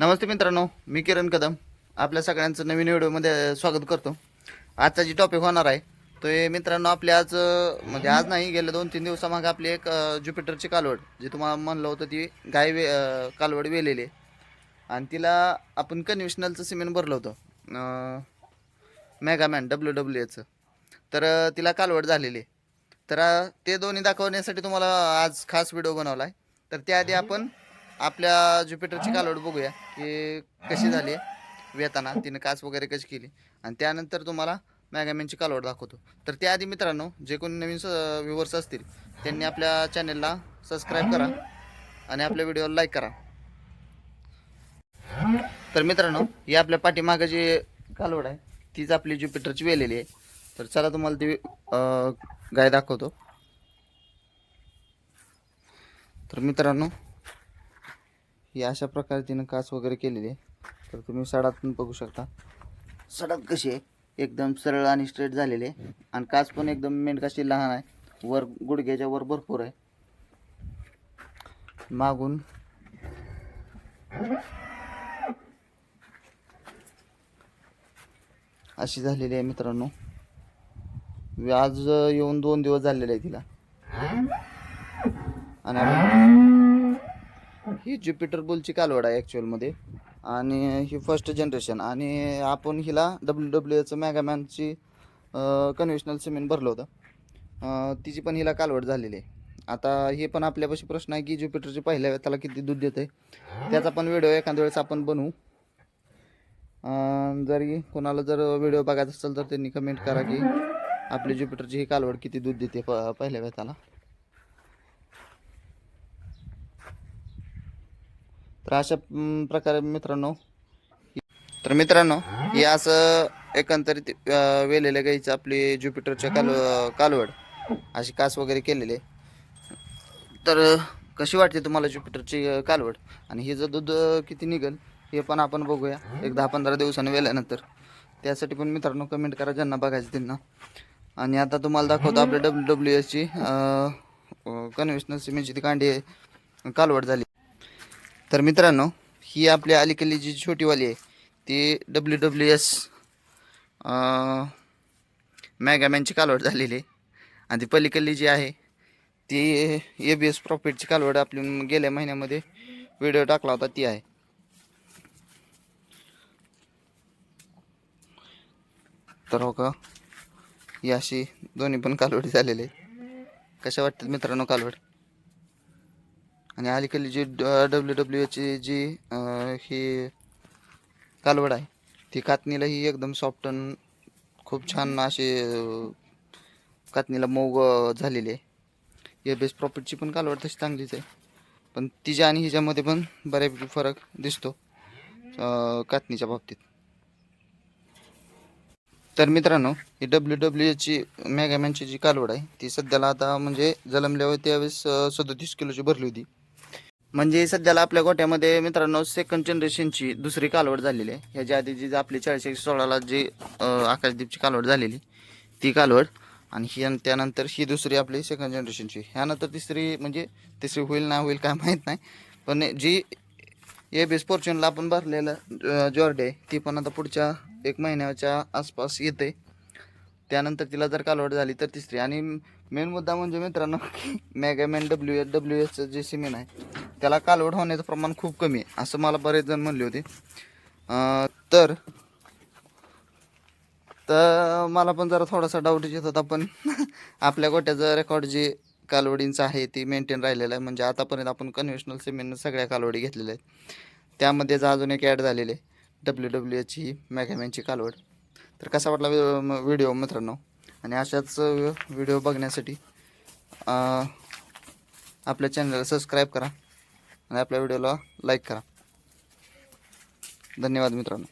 नमस्ते मित्रांनो मी किरण कदम. आपल्या सगळ्यांचं नवीन व्हिडिओमध्ये स्वागत करतो. आजचा जी टॉपिक होणार आहे तो हे मित्रांनो आपले आज म्हणजे आज नाही गेले दोन तीन दिवसामागे आपली एक ज्युपिटरची कालवड जी तुम्हाला म्हणलं होतं ती गाय वे कालवड वेलेली आहे. आणि तिला आपण कन्व्हेशनलचं सिमेंट भरलं होतं मेगामॅन डब्ल्यू डब्ल्यू एचं तर तिला कालवड झालेली आहे. तर ते दोन्ही दाखवण्यासाठी तुम्हाला आज खास व्हिडिओ बनवला आहे. तर त्याआधी आपण आपल्या ज्युपिटरची कालवड बघूया की कशी झाली आहे. वेताना तिने काच वगैरे कशी केली. आणि त्यानंतर तुम्हाला मॅगामॅनची कालवड दाखवतो. तर त्याआधी मित्रांनो जे कोणी नवीन व्ह्युअर्स असतील त्यांनी आपल्या चॅनेलला सबस्क्राईब करा आणि आपल्या व्हिडिओला लाईक करा. तर मित्रांनो ही आपल्या पाठीमागं जी कालवड आहे तीच आपली ज्युपिटरची वेलेली आहे. तर चला तुम्हाला ती गाय दाखवतो. तर मित्रांनो ही अशा प्रकारे तिनं कास वगैरे केलेली आहे. तर तुम्ही सडात पण बघू शकता. सडात कशी आहे? एकदम सरळ आणि स्ट्रेट झालेली आहे. आणि काच पण एकदम मेंढकाशी लहान आहे. वर गुडघ्याच्या वर भरपूर आहे. मागून अशी झालेली आहे मित्रांनो. आज येऊन दोन दिवस झालेले आहे तिला. आणि ही ज्युपिटर बुलची कालवड आहे ॲक्च्युअलमध्ये आणि ही फर्स्ट जनरेशन आणि आपण हिला डब्ल्यू डब्ल्यू एचं मॅगामॅनची कन्व्हेशनल सिमेंट भरलं होतं. तिची पण हिला कालवड झालेली आहे. आता हे पण आपल्यापाशी प्रश्न आहे की ज्युपिटरची पहिल्या त्याला किती दूध देते त्याचा पण व्हिडिओ एखाद्या वेळेस आपण बनवू. जरी कोणाला जर व्हिडिओ बघायचा असेल तर त्यांनी कमेंट करा की आपली ज्युपिटरची ही कालवड किती दूध देते प पहिल्या वेताला तर अशा प्रकारे मित्रांनो तर मित्रांनो हे असं एकंदरीत वेलेल्या गाईचं आपली ज्युपिटरच्या काल कालवड अशी कास वगैरे केलेली आहे. तर कशी वाटते तुम्हाला ज्युपिटरची कालवड? आणि हे जर दूध किती निघेल हे पण आपण बघूया. एक दहा पंधरा दिवसांनी वेल्यानंतर. त्यासाठी पण मित्रांनो कमेंट करा ज्यांना बघायचं त्यांना. आणि आता तुम्हाला दाखवतो आपल्या डब्ल्यू डब्ल्यू एसची कन्व्हेशनल सिमेंटची म्हणजे ती कांडी कालवड झाली. तर मित्रांनो ही आपल्या अलीकडली जी छोटीवाली आहे ती डब्ल्यू डब्ल्यू एस मॅगामॅनची कालवड झालेली आहे. आणि ती पलीकडली जी आहे ती ए बी एस प्रॉफिटची कालवड आपली गेल्या महिन्यामध्ये व्हिडिओ टाकला होता ती आहे. तर हो का ही अशी दोन्ही पण कालवडी झालेली आहे. कशा वाटतात मित्रांनो कालवड? आणि अलीकडली जी डब्ल्यू डब्ल्यू एची जी ही कालवड आहे ती कातणीला ही एकदम सॉफ्ट खूप छान अशी कातणीला मऊ झालेली आहे. हे बेस प्रॉफिटची पण कालवड तशी चांगलीच आहे. पण तिच्या आणि हिच्यामध्ये पण बऱ्यापैकी फरक दिसतो कातणीच्या बाबतीत. तर मित्रांनो ही डब्ल्यू डब्ल्यू एची मॅगामॅनची जी कालवड आहे ती सध्याला आता म्हणजे जलमल्यावर त्यावेळेस सदोतीस किलोची भरली होती. म्हणजे सध्याला आपल्या गोट्यामध्ये मित्रांनो सेकंड जनरेशनची दुसरी कालवड झालेली आहे. ह्याच्या आधी जी आपली चाळीस एकशे सोळाला जी आकाशदीपची कालवड झालेली ती कालवड. आणि ही आणि त्यानंतर ही दुसरी आपली सेकंड जनरेशनची ह्यानंतर तिसरी म्हणजे तिसरी होईल ना होईल काय माहीत नाही. पण जी ए बेस फॉर्च्युनला आपण भरलेलं जॉर्डे ती पण आता पुढच्या एक महिन्याच्या आसपास येते. त्यानंतर तिला जर कालवड झाली तर तिसरी आणि मेन मुद्दा म्हणजे मित्रांनो की मॅगामॅन डब्ल्यू एस डब्ल्यू एसचं जे सिमेन आहे त्याला कालवड होण्याचं प्रमाण खूप कमी आहे असं मला बरेच जण म्हणले होते. तर तर मला पण जरा थोडासा डाऊट येत होता पण आपल्या गोट्याचं रेकॉर्ड जे कालवडींचं आहे ती मेंटेन राहिलेलं आहे. म्हणजे आतापर्यंत आपण कन्व्हेशनल सिमेंट सगळ्या कालवडी घेतलेल्या आहेत. त्यामध्येच अजून एक ॲड झालेले डब्ल्यू डब्ल्यू एची मॅगामॅनची कालवड. तर कसा वाटला व्हिडिओ मित्रांनो? आणि अशाच व्हिडिओ बघण्यासाठी आपल्या चॅनलला सबस्क्राईब करा आणि आपल्या व्हिडिओला लाईक करा. धन्यवाद मित्रांनो.